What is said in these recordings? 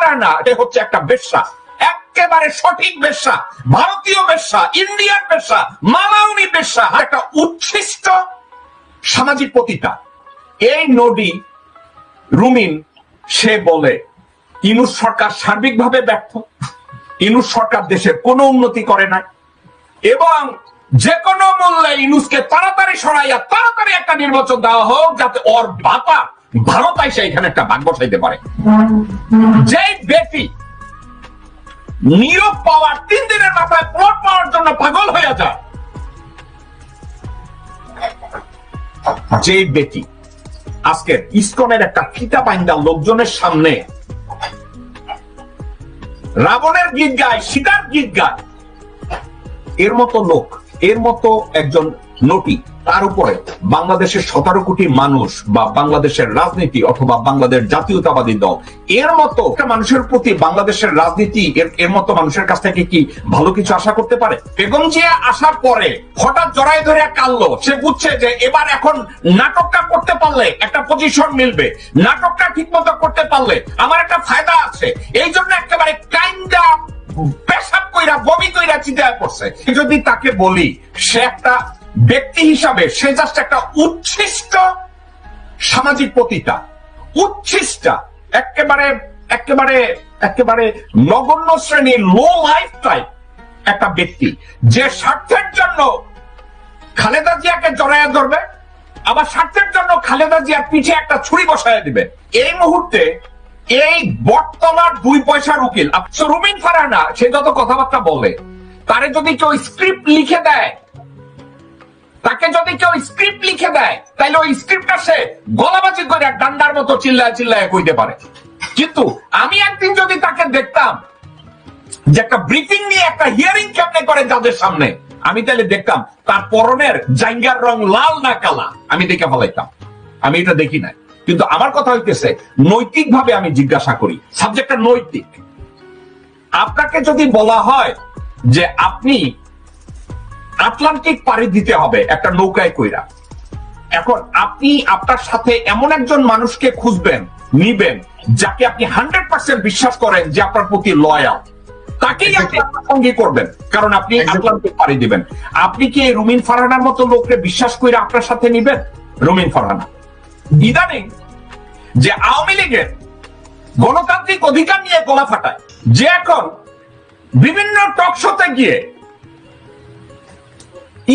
ফারানা এটা হচ্ছে একটা বেশ্যা একেবারে সঠিক বেশ্যা ভারতীয় বেশ্যা ইন্ডিয়ান বেশ্যা মালাউনি বেশ্যা একটা উচ্ছিষ্ট সামাজিক পতিতা এই নদী রুমিন, সে বলে, ইনুস সরকার সার্বিকভাবে ব্যর্থ। ইনুস সরকার দেশের কোনো উন্নতি করে না এবং যে কোনো মূল্যে ইনুসকে তাড়াতাড়ি সরাইয়া তাড়াতাড়ি একটা নির্বাচন দেওয়া হোক, যাতে ওর বাপা ভারত আইসা এখানে একটা ভাগ বসাইতে পারে। যে ব্যক্তি নিয়োগ পাওয়ার তিন দিনের মাথায় প্লট পাওয়ার জন্য পাগল হয়ে যায় যে ব্যক্তি আজকে ইস্কনের একটা ফিতা বাইন্দা লোকজনের সামনে রাবণের গীত গায়, সীতার গীত গায়, এর মতো লোক, এর মতো একজন নটি তার উপরে বাংলাদেশের সতেরো কোটি মানুষ বা বাংলাদেশের রাজনীতি অথবা বাংলাদেশ জাতীয়তাবাদী দল, এর মতো মানুষের প্রতি বাংলাদেশের রাজনীতি এর মতো মানুষের কাছ থেকে কি ভালো কিছু আশা করতে পারে? বেগম জিয়া আসার পরে হঠাৎ জড়াই ধরে কানলো সে বুঝছে যে এবার এখন নাটকটা করতে পারলে একটা পজিশন মিলবে। নাটকটা ঠিক মতো করতে পারলে আমার একটা ফায়দা আছে। এই জন্য একেবারে কাইন্ডা পেশাব কইরা বমি কইরা চিন্তায় করছে যদি তাকে বলি, সে একটা ব্যক্তি হিসাবে সে জাস্ট একটা উচ্ছিষ্ট সামাজিক পতিতা। উচ্ছিষ্টা। একেবারে একেবারে একেবারে নগণ্য শ্রেণির লো লাইফ টাইপ একটা ব্যক্তি। যে স্বার্থের জন্য খালেদা জিয়াকে জড়াইয়া ধরবে, আবার স্বার্থের জন্য খালেদা জিয়ার পিঠে একটা ছুরি বসায় দিবে। এই মুহূর্তে এই বটতলার দুই পয়সার উকিল রুমিন ফারানা সে যত কথাবার্তা বলে, তারে যদি কেউ স্ক্রিপ্ট লিখে দেয় তাকে যদি কেউ স্ক্রিপ্ট লিখে দেয় তাহলে ওই স্ক্রিপ্টটা সে গলাবাজি করে ডান্ডার মতো চিল্লায় চিল্লায় কইতে পারে। কিন্তু আমি একদিন যদি তাকে দেখতাম যে একটা ব্রিফিং নিয়ে একটা হিয়ারিং কেমনে করে যাদের সামনে, আমি তাহলে দেখতাম তার পরনের জাইঙ্গার রং লাল না কালা, আমি দেখে ফলাইতাম। আমি এটা দেখি নাই। কিন্তু আমার কথা হইতেছে নৈতিক ভাবে আমি জিজ্ঞাসা করি সাবজেক্টটা নৈতিক। আপনাকে যদি বলা হয় যে আপনি আটলান্টিক পাড়ি দিতে হবে একটা নৌকায় কইরা। এখন আপনি আপনার সাথে এমন একজন মানুষকে খুঁজবেন নিবেন যাকে আপনি হান্ড্রেড পার্সেন্ট বিশ্বাস করেন যে আপনার প্রতি লয়াল তাকেই আপনি আপনার সঙ্গী করবেন কারণ আপনি আটলান্টিক পাড়ি দিবেন। আপনি কি রুমিন ফারহানার মতো লোককে বিশ্বাস করে আপনার সাথে নিবেন? রুমিন ফারহানা। ইদানিং যে আওয়ামী লীগের গণতান্ত্রিক অধিকার নিয়ে গলা ফাটায় যে এখন বিভিন্ন টকশোতে গিয়ে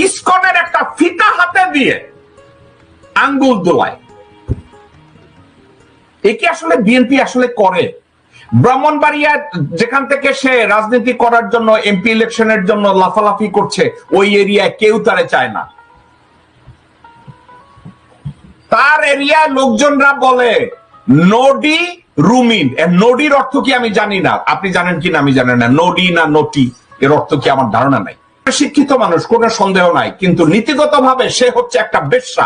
ইসকনের একটা ফিতা হাতে দিয়ে আঙ্গুল দোলায়। এ কি আসলে বিএনপি আসলে করে? ব্রাহ্মণবাড়িয়া যেখান থেকে সে রাজনীতি করার জন্য এমপি ইলেকশনের জন্য লাফালাফি করছে, ওই এরিয়ায় কেউ তারে চায় না। তার এরিয়ায় লোকজনরা বলে নডি রুমিন। নডির অর্থ কি আমি জানি না। আপনি জানেন কি না আমি জানি না। নডি না নটি, এর অর্থ কি আমার ধারণা নাই। শিক্ষিত মানুষ, কোনো সন্দেহ নাই, কিন্তু নীতিগত ভাবে সে হচ্ছে একটা বেশ্যা।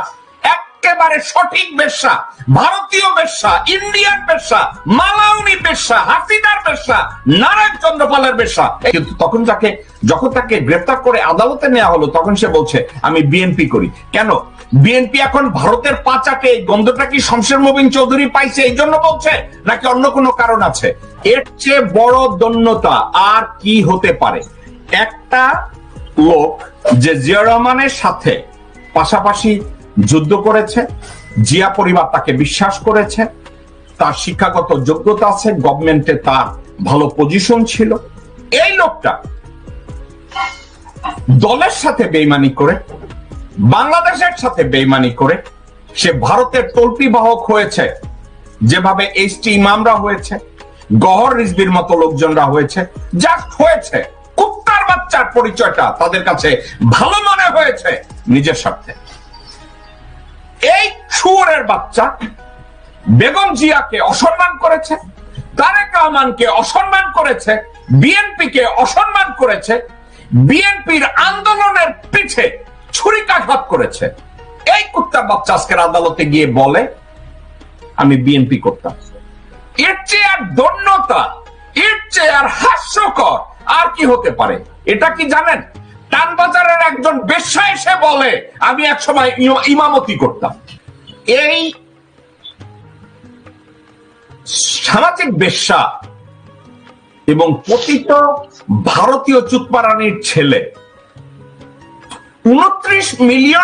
একেবারে সঠিক বেশ্যা, ভারতীয় বেশ্যা, ইন্ডিয়ান বেশ্যা, মালাউনি বেশ্যা, হাসিনার বেশ্যা, নারায়ণ চন্দ্রপালের বেশ্যা। কিন্তু তখন তাকে, যখন তাকে গ্রেফতার করে আদালতে নেওয়া হলো, তখন সে বলছে, আমি বিএনপি করি। কেন? বিএনপি এখন ভারতের পাচাকে এই গন্ধটা কি শমশের মুবিন চৌধুরী পাইছে, এই জন্য বলছে, নাকি অন্য কোনো কারণ আছে? এর চেয়ে বড় দন্যতা আর কি হতে পারে? একটা লোক যে জিয়া রহমানের সাথে পাশাপাশি যুদ্ধ করেছে, জিয়া পরিবার তাকে বিশ্বাস করেছে, তার শিক্ষাগত যোগ্যতা আছে গভর্নমেন্টে তার ভালো পজিশন ছিল। এই লোকটা দলের সাথে বেইমানি করে, বাংলাদেশের সাথে বেইমানি করে, সে ভারতের তল্পি বাহক হয়েছে, যেভাবে এইচ টি ইমামরা হয়েছে, গহর রিজবির মতো লোকজনরা হয়েছে জাস্ট হয়েছে। বাচ্চার পরিচয়টা তাদের কাছে ভালো মনে হয়েছে নিজের স্বার্থে। এই শুয়োরের বাচ্চা বেগম জিয়াকে অসম্মান করেছে, তারেক রহমানকে অসম্মান করেছে, বিএনপিকে অসম্মান করেছে, বিএনপির আন্দোলনের পিঠে ছুরিকাঘাত করেছে। এই কুত্তার বাচ্চা আজকের আদালতে গিয়ে বলে, আমি বিএনপি করতাম। এর চেয়ে আর দন্যতা, এর চেয়ে আর হাস্যকর আর কি হতে পারে? এটা কি জানেন? টানবাজারের একজন বেশ্যা এসে বলে, আমি এক সময় ইমামতি করতাম। এই সামাজিক বেশ্যা এবং পতিত ভারতীয় চুতপারানির ছেলে, উনত্রিশ মিলিয়ন